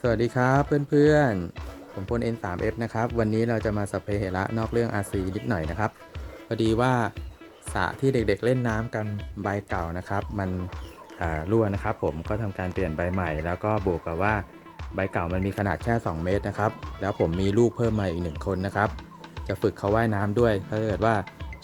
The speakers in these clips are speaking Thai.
สวัสดีครับเพื่อนๆ ผมพล N3F นะครับ วันนี้เราจะมาสเปเหระนอกเรื่อง RC นิดหน่อยนะครับ พอดีว่าสระที่เด็กๆเล่นน้ำกันใบเก่านะครับ มันรั่วนะครับ ผมก็ทำการเปลี่ยนใบใหม่ แล้วก็บวกกับว่าใบเก่ามันมีขนาดแค่ 2 เมตรนะครับ แล้วผมมีลูกเพิ่มมาอีกหนึ่งคนนะครับ จะฝึกเขาว่ายน้ำด้วย ถ้าเกิดว่า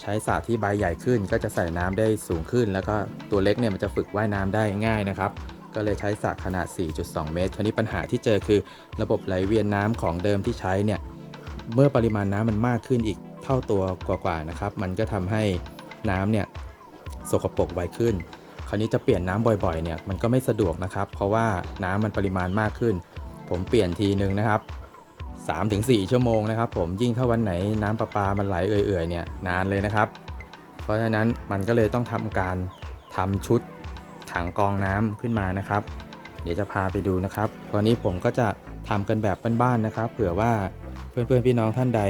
ใช้สระที่ใบใหญ่ขึ้น ก็จะใส่น้ำได้สูงขึ้น แล้วก็ตัวเล็กเนี่ยมันจะฝึกว่ายน้ำได้ง่ายนะครับ ก็เลยใช้สระขนาด 4.2 เมตรคราวนี้ปัญหาที่เจอคือระบบไหลเวียนน้ำของเดิมที่ใช้เนี่ยเมื่อปริมาณน้ำมันมากขึ้นอีกเท่าตัวกว่าๆนะครับ มันก็ทำให้น้ำเนี่ยสกปรกไวขึ้น คราวนี้จะเปลี่ยนน้ำบ่อยๆเนี่ยมันก็ไม่สะดวกนะครับ เพราะว่าน้ำมันปริมาณมากขึ้น ผมเปลี่ยนทีนึงนะครับ3-4 ชั่วโมงนะครับ ผมยิ่งถ้าวันไหนน้ำประปามันไหลเอื่อยๆเนี่ยนานเลยนะครับ เพราะฉะนั้นมันก็เลยต้องทำการทำชุด ถังกองน้ำขึ้นมานะครับ เดี๋ยวจะพาไปดูนะครับ ตอนนี้ผมก็จะทำกันแบบบ้านๆนะครับ เผื่อว่าเพื่อนๆพี่น้องท่านใด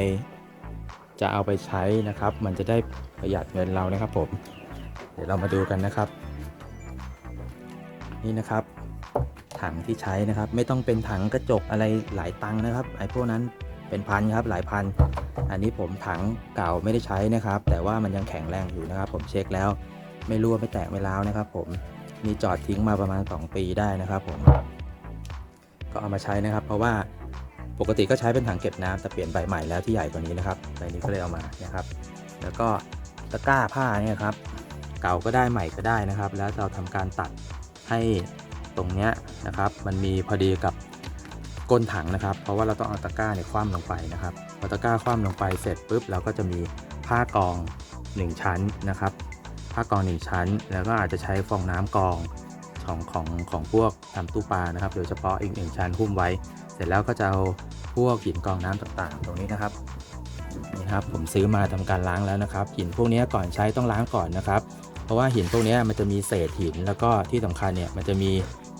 จะเอาไปใช้นะครับ มันจะได้ประหยัดเงินเรานะครับ ผม เดี๋ยวเรามาดูกันนะครับ นี่นะครับ ถังที่ใช้นะครับ ไม่ต้องเป็นถังกระจกอะไรหลายตังค์นะครับไอ้พวกนั้นเป็นพันครับหลายพัน อันนี้ผมถังเก่าไม่ได้ใช้นะครับ แต่ว่ามันยังแข็งแรงอยู่นะครับ ผมเช็คแล้ว ไม่รั่วไม่แตกไม่ร้าวนะครับ ผม มีจอดทิ้งมาประมาณ 2 ปีได้นะครับผม ก็เอามาใช้นะครับ เพราะว่าปกติก็ใช้เป็นถังเก็บน้ำแต่เปลี่ยนใบใหม่แล้วที่ใหญ่กว่านี้นะครับใบนี้ก็เลยเอามานะครับ แล้วก็ตะกร้าผ้าเนี่ยครับ เก่าก็ได้ใหม่ก็ได้นะครับ แล้วเราทำการตัดให้ตรงเนี้ยนะครับ มันมีพอดีกับก้นถังนะครับ เพราะว่าเราต้องเอาตะกร้าเนี่ยคว่ำลงไปนะครับพอตะกร้าคว่ำลงไปเสร็จปุ๊บเราก็จะมีผ้ากอง 1 ชั้นนะครับ ผ้ากอง 1 ชั้น แล้วก็อาจจะใช้ฟองน้ำกองของของของพวกทำตู้ปลานะครับ โดยเฉพาะอีกหนึ่งชั้นหุ้มไว้ เสร็จแล้วก็จะเอาพวกหินกองน้ำต่างๆ ตรงนี้นะครับนี่ครับผมซื้อมาทำการล้างแล้วนะครับ หินพวกนี้ก่อนใช้ต้องล้างก่อนนะครับ เพราะว่าหินพวกนี้มันจะมีเศษหินแล้วก็ที่สำคัญเนี่ยมันจะมี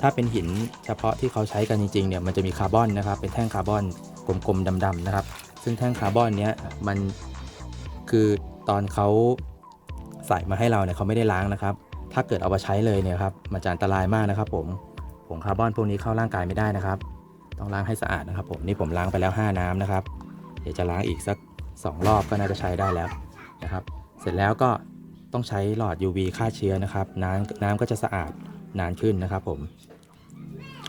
ถ้าเป็นหินเฉพาะที่เขาใช้กันจริงๆเนี่ยมันจะมีคาร์บอนนะครับเป็นแท่งคาร์บอนกลมๆดำๆนะครับ ซึ่งแท่งคาร์บอนเนี้ยมันคือตอนเขา ใส่มาให้เราเนี่ยเขาไม่ได้ล้างนะครับ ถ้าเกิดเอามาใช้เลยเนี่ยครับมันจะอันตรายมากนะครับผมผงคาร์บอนพวกนี้เข้าร่างกายไม่ได้นะครับ ต้องล้างให้สะอาดนะครับ ผมนี่ผมล้างไปแล้ว 5 น้ำนะครับ เดี๋ยวจะล้างอีกสัก 2 รอบก็น่าจะใช้ได้แล้วนะครับ เสร็จแล้วก็ต้องใช้หลอด UV ฆ่าเชื้อนะครับน้ำน้ำก็จะสะอาดนานขึ้นนะครับ ผม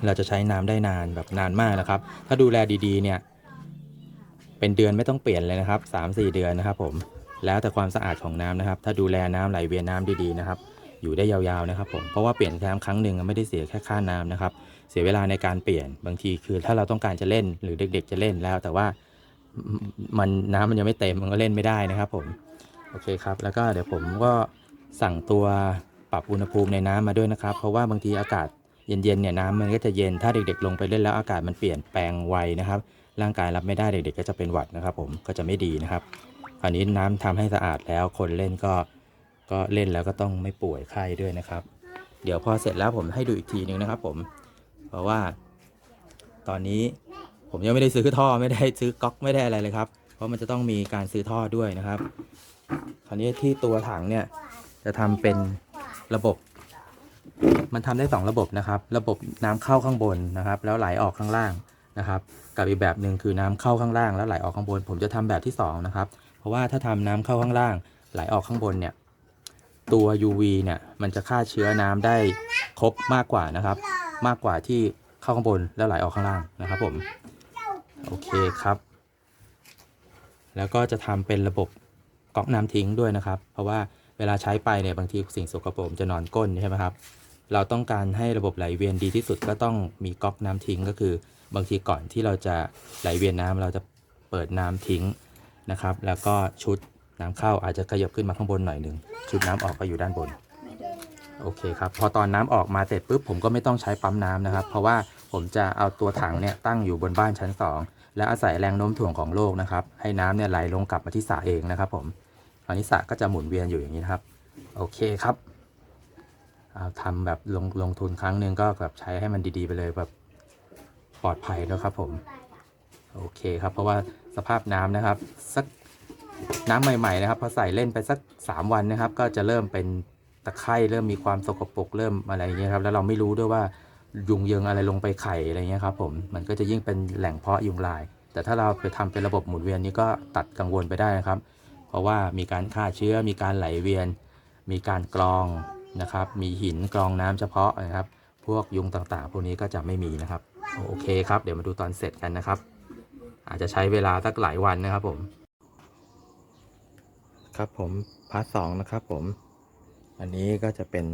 เราจะใช้น้ำได้นานแบบนานมากนะครับ ถ้าดูแลดีๆเนี่ยเป็นเดือนไม่ต้องเปลี่ยนเลยนะครับ 3-4 เดือนนะครับผม แล้วแต่ความสะอาดของน้ำนะครับ ถ้าดูแลน้ำไหลเวียนน้ำดีๆนะครับอยู่ได้ยาวๆนะครับผมเพราะว่าเปลี่ยนน้ำครั้งหนึ่งไม่ได้เสียแค่ค่าน้ำนะครับ เสียเวลาในการเปลี่ยนบางทีคือถ้าเราต้องการจะเล่นหรือเด็ก ๆ จะเล่นแล้ว แต่ว่ามันน้ำมันยังไม่เต็มมันก็เล่นไม่ได้นะครับผมโอเคครับ แล้วก็เดี๋ยวผมก็สั่งตัวปรับอุณหภูมิในน้ำมาด้วยนะครับ เพราะว่าบางทีอากาศเย็นๆเนี่ยน้ำมันก็จะเย็นถ้าเด็ก ๆ ลงไปเล่นแล้วอากาศมันเปลี่ยนแปลงไวนะครับ ร่างกายรับไม่ได้เด็ก ๆ ก็จะเป็นหวัดนะครับ ผมก็จะไม่ดีนะครับ คราวนี้น้ำทำให้สะอาดแล้วคนเล่นก็ก็เล่นแล้วก็ต้องไม่ป่วยไข้ด้วยนะครับ เดี๋ยวพอเสร็จแล้วผมให้ดูอีกทีนึงนะครับ ผม เพราะว่า ตอนนี้ผมยังไม่ได้ซื้อท่อไม่ได้ซื้อก๊อกไม่ได้อะไรเลยครับ เพราะมันจะต้องมีการซื้อท่อด้วยนะครับ คราวนี้ที่ตัวถังเนี่ยจะทำเป็นระบบ มันทำได้สองระบบนะครับ ระบบน้ำเข้าข้างบนนะครับ แล้วไหลออกข้างล่าง นะครับกับอีกแบบหนึ่งคือน้ำเข้าข้างล่างแล้วไหลออกข้างบน ผมจะทำแบบที่สองนะครับเพราะว่าถ้าทำน้ำเข้าข้างล่าง ไหลออกข้างบนเนี่ยตัว UV เนี่ยมันจะฆ่าเชื้อน้ำได้ครบมากกว่านะครับ มากกว่าที่เข้าข้างบนแล้วไหลออกข้างล่างนะครับผมโอเคครับ แล้วก็จะทำเป็นระบบก๊อกน้ำทิ้งด้วยนะครับ เพราะว่าเวลาใช้ไปเนี่ยบางทีสิ่งสกปรกจะนอนก้นใช่ไหมครับ เราต้องการให้ระบบไหลเวียนดีที่สุดก็ต้องมีก๊อกน้ำทิ้งก็คือ บางทีก่อนที่เราจะไหลเวียนน้ำเราจะเปิดน้ำทิ้งนะครับ แล้วก็ชุดน้ำเข้าอาจจะขยับขึ้นมาข้างบนหน่อยหนึ่งชุดน้ำออกก็อยู่ด้านบนโอเคครับพอตอนน้ำออกมาเสร็จปุ๊บผมก็ไม่ต้องใช้ปั๊มน้ำนะครับ เพราะว่าผมจะเอาตัวถังเนี่ยตั้งอยู่บนบ้านชั้น 2 แล้วอาศัยแรงโน้มถ่วงของโลกนะครับ ให้น้ำเนี่ยไหลลงกลับมาที่สระเองนะครับ ผมคราวนี้สระก็จะหมุนเวียนอยู่อย่างนี้นะครับ โอเคครับาทำแบบลงลงทุนครั้งหนึ่งก็แบบใช้ให้มันดีๆ ไปเลยแบบปลอดภัยแล้วครับผมโอเคครับ เพราะว่าสภาพน้ำนะครับสักน้ำใหม่ ๆ นะครับพอใส่เล่นไปสัก 3 วันนะครับ ก็จะเริ่มเป็นตะไคร่เริ่มมีความสกปรกเริ่มอะไรอย่างเงี้ยครับแล้วเราไม่รู้ด้วยว่ายุงเยิงอะไรลงไปไข่อะไรเงี้ยครับผมมันก็จะยิ่งเป็นแหล่งเพาะยุงลาย แต่ถ้าเราไปทำเป็นระบบหมุนเวียนนี้ก็ตัดกังวลไปได้นะครับ เพราะว่ามีการฆ่าเชื้อมีการไหลเวียน มีการกรอง นะครับ มีหินกรองน้ำเฉพาะนะครับ พวกยุงต่างๆ พวกนี้ก็จะไม่มีนะครับ โอเคครับ เดี๋ยวมาดูตอนเสร็จกันนะครับ อาจจะใช้เวลาสักหลายวันนะครับผม ครับผมพาร์ทสองนะครับผม อันนี้ก็จะเป็น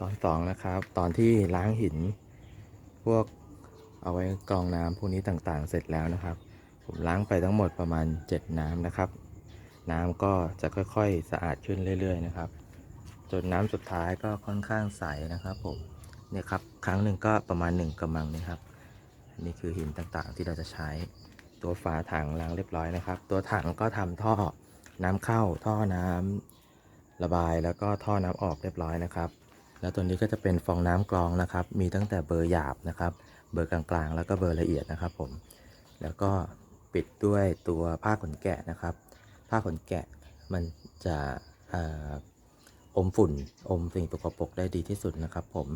ตอนสองนะครับ ตอนที่ล้างหิน พวกเอาไว้กรองน้ำพวกนี้ต่างๆ เสร็จแล้วนะครับ ผมล้างไปทั้งหมดประมาณ 7 น้ำนะครับ น้ำก็จะค่อยๆ สะอาดขึ้นเรื่อย ๆ นะครับ จนน้ำสุดท้ายก็ค่อนข้างใสนะครับผมเนี่ยครับครั้งหนึ่งก็ประมาณ 1กำมังนะครับนนี้คือหินต่างๆที่เราจะใช้ตัวฝาถังล้างเรียบร้อยนะครับ ตัวถังก็ทำท่อน้ำเข้าท่อน้ำระบายแล้วก็ท่อน้ำออกเรียบร้อยนะครับ แล้วตัวนี้ก็จะเป็นฟองน้ำกรองนะครับ มีตั้งแต่เบอร์หยาบนะครับ เบอร์กลางๆ แล้วก็เบอร์ละเอียดนะครับผมแล้วก็ปิดด้วยตัวผ้าขนแกะนะครับ ผ้าขนแกะมันจะ อมฝุ่น อมสิ่งตกปรกได้ดีที่สุดนะครับ ผม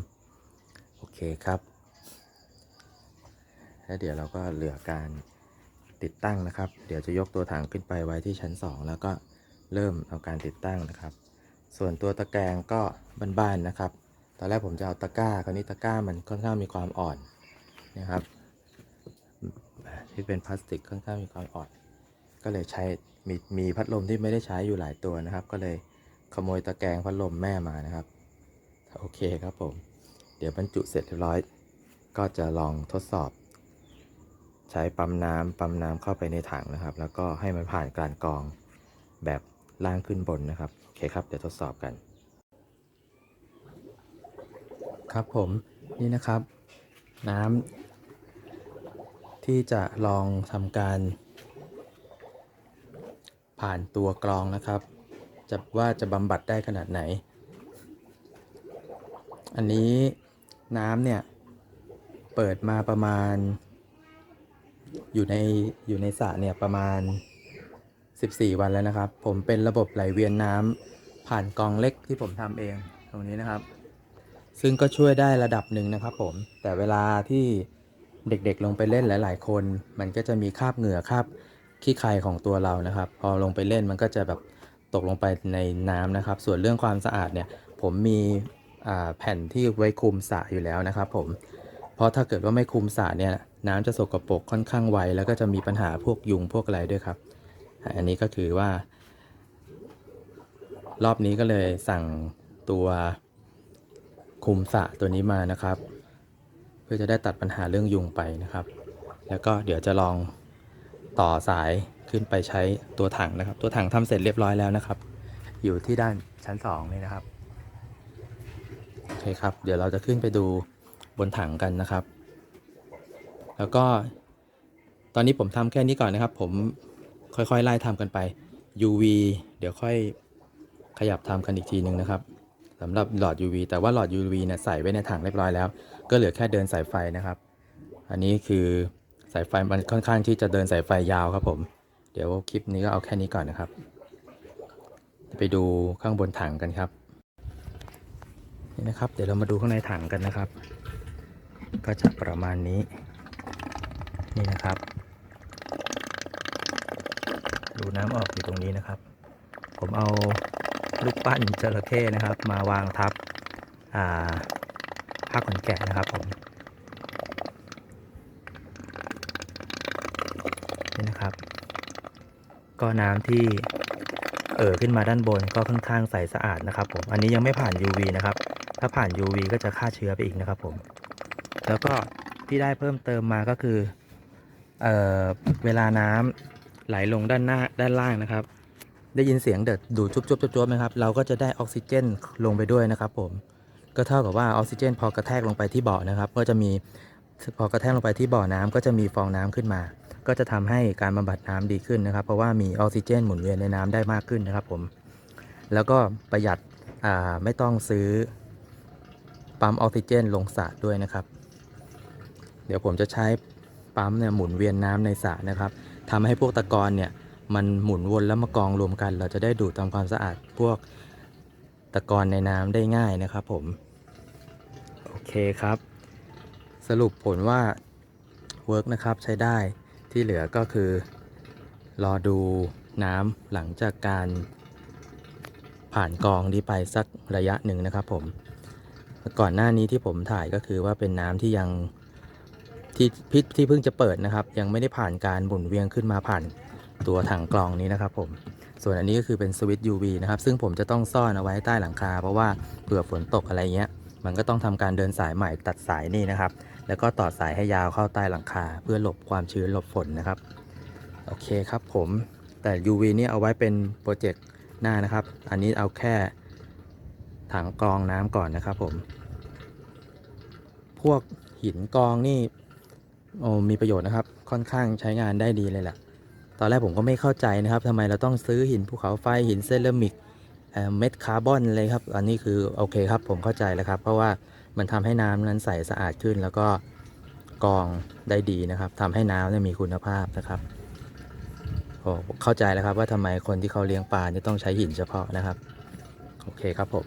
โอเคครับ แล้วเดี๋ยวเราก็เหลือการติดตั้งนะครับ เดี๋ยวจะยกตัวถังขึ้นไปไว้ที่ชั้น 2 แล้วก็เริ่มเอาการติดตั้งนะครับ ส่วนตัวตะแกรงก็บ้านๆนะครับ ตอนแรกผมจะเอาตะกร้า คราวนี้ตะกร้ามันค่อนข้างมีความอ่อนนะครับ ที่เป็นพลาสติกค่อนข้างมีความอ่อน ก็เลยใช้มีมีพัดลมที่ไม่ได้ใช้อยู่หลายตัวนะครับ ก็เลย ขโมยตะแกรงพัดลมแม่มานะครับโอเคครับผม เดี๋ยวบรรจุเสร็จเรียบร้อย ก็จะลองทดสอบ ใช้ปั๊มน้ำปั๊มน้ำเข้าไปในถังนะครับ แล้วก็ให้มันผ่านการกรองแบบล่างขึ้นบนนะครับโอเคครับ เดี๋ยวทดสอบกัน ครับผมนี่นะครับ น้ำที่จะลองทำการ ผ่านตัวกรองนะครับ จะว่าจะบำบัดได้ขนาดไหน อันนี้น้ำเนี่ย เปิดมาประมาณ อยู่ในอยู่ในสระเนี่ยประมาณ 14 วันแล้วนะครับ ผมเป็นระบบไหลเวียนน้ำผ่านกองเล็กที่ผมทำเองตรงนี้นะครับ ซึ่งก็ช่วยได้ระดับหนึ่งนะครับผม แต่เวลาที่เด็กๆลงไปเล่นหลายๆคน มันก็จะมีคราบเหงื่อคราบขี้ใครของตัวเรานะครับ พอลงไปเล่นมันก็จะแบบ ตกลงไปในน้ำนะครับ ส่วนเรื่องความสะอาดเนี่ยผมมีแผ่นที่ไว้คุมสระอยู่แล้วนะครับ ผม เพราะถ้าเกิดว่าไม่คุมสระเนี่ยน้ำจะสกปรกค่อนข้างไวแล้วก็จะมีปัญหาพวกยุงพวกอะไรด้วยครับ อันนี้ก็คือว่า รอบนี้ก็เลยสั่งตัวคุมสระตัวนี้มานะครับ เพื่อจะได้ตัดปัญหาเรื่องยุงไปนะครับ แล้วก็เดี๋ยวจะลองต่อสาย ขึ้นไปใช้ตัวถังนะครับ ตัวถังทำเสร็จเรียบร้อยแล้วนะครับ อยู่ที่ด้านชั้น2นี่นะครับโอเคครับ เดี๋ยวเราจะขึ้นไปดูบนถังกันนะครับ แล้วก็ตอนนี้ผมทำแค่นี้ก่อนนะครับ ผมค่อยๆไล่ทำกันไป UV เดี๋ยวค่อยขยับทำกันอีกทีนึงนะครับสำหรับหลอด UV แต่ว่าหลอด UV เนี่ยใส่ไว้ในถังเรียบร้อยแล้ว ก็เหลือแค่เดินสายไฟนะครับ อันนี้คือสายไฟมันค่อนข้างที่จะเดินสายไฟยาวครับผม เดี๋ยวคลิปนี้ก็เอาแค่นี้ก่อนนะครับ ไปดูข้างบนถังกันครับ นี่นะครับ เดี๋ยวเรามาดูข้างในถังกันนะครับ ก็จะประมาณนี้ นี่นะครับ ดูน้ำออกอยู่ตรงนี้นะครับ ผมเอาลูกปั้นจระเข้นะครับ มาวางทับอ่าผ้าขนแกะนะครับผมนี่นะครับ ก็น้ำที่เอ่อขึ้นมาด้านบนก็ค่อนข้างใสสะอาดนะครับผมอันนี้ยังไม่ผ่าน UV นะครับ ถ้าผ่าน UV ก็จะฆ่าเชื้อไปอีกนะครับผม แล้วก็ที่ได้เพิ่มเติมมาก็คือเอ่อเวลาน้ำไหลลงด้านหน้าด้านล่างนะครับ ได้ยินเสียงเดือดดูดจุบจุบจุบจุบไหมครับเราก็จะได้ออกซิเจนลงไปด้วยนะครับ ผมก็เท่ากับว่าออกซิเจน พอกระแทกลงไปที่เบาะนะครับ ก็จะมีพอกระแทกลงไปที่บาะน้ำก็จะมีฟองน้ำขึ้นมา ก็จะทำให้การบำบัดน้ำดีขึ้นนะครับ เพราะว่ามีออกซิเจนหมุนเวียนในน้ำได้มากขึ้นนะครับผมแล้วก็ประหยัดไม่ต้องซื้อปั๊มออกซิเจนลงสระด้วยนะครับ เดี๋ยวผมจะใช้ปั๊มเนี่ยหมุนเวียนน้ำในสระนะครับทำให้พวกตะกอนเนี่ยมันหมุนวนแล้วมากองรวมกัน เราจะได้ดูดทำความสะอาดพวกตะกอนในน้ำได้ง่ายนะครับ ผมโอเคครับ สรุปผลว่าเวิร์กนะครับใช้ได้ ที่เหลือก็คือ รอดูน้ำหลังจากการผ่านกรองนี้ไปสักระยะหนึ่งนะครับผม ก่อนหน้านี้ที่ผมถ่ายก็คือว่าเป็นน้ำที่ยังที่พิที่เพิ่งจะเปิดนะครับ ยังไม่ได้ผ่านการหมุนเวียงขึ้นมาผ่านตัวถังกรองนี้นะครับ ผม ส่วนอันนี้ก็คือเป็นสวิตช์ UV นะครับ ซึ่งผมจะต้องซ่อนเอาไว้ใต้หลังคา เพราะว่าเผื่อฝนตกอะไรเงี้ย มันก็ต้องทำการเดินสายใหม่ตัดสายนี่นะครับ แล้วก็ต่อสายให้ยาวเข้าใต้หลังคา เพื่อหลบความชื้นหลบฝนนะครับ โอเคครับผมแต่ UV นี่เอาไว้เป็นโปรเจกต์หน้านะครับ อันนี้เอาแค่ถังกรองน้ำก่อนนะครับผม พวกหินกรองนี่โอ้มีประโยชน์นะครับ ค่อนข้างใช้งานได้ดีเลยแหละตอนแรกผมก็ไม่เข้าใจนะครับทำไมเราต้องซื้อหินภูเขาไฟหินเซรามิก เม็ดคาร์บอนเลยครับ อันนี้คือโอเคครับผมเข้าใจแล้วครับ เพราะว่ามันทำให้น้ำนั้นใสสะอาดขึ้น แล้วก็กรองได้ดีนะครับทำให้น้ำเนี่ยมีคุณภาพนะครับโอ้เข้าใจแล้วครับว่าทำไมคนที่เขาเลี้ยงปลาเนี่ยต้องใช้หินเฉพาะนะครับ โอเคครับผม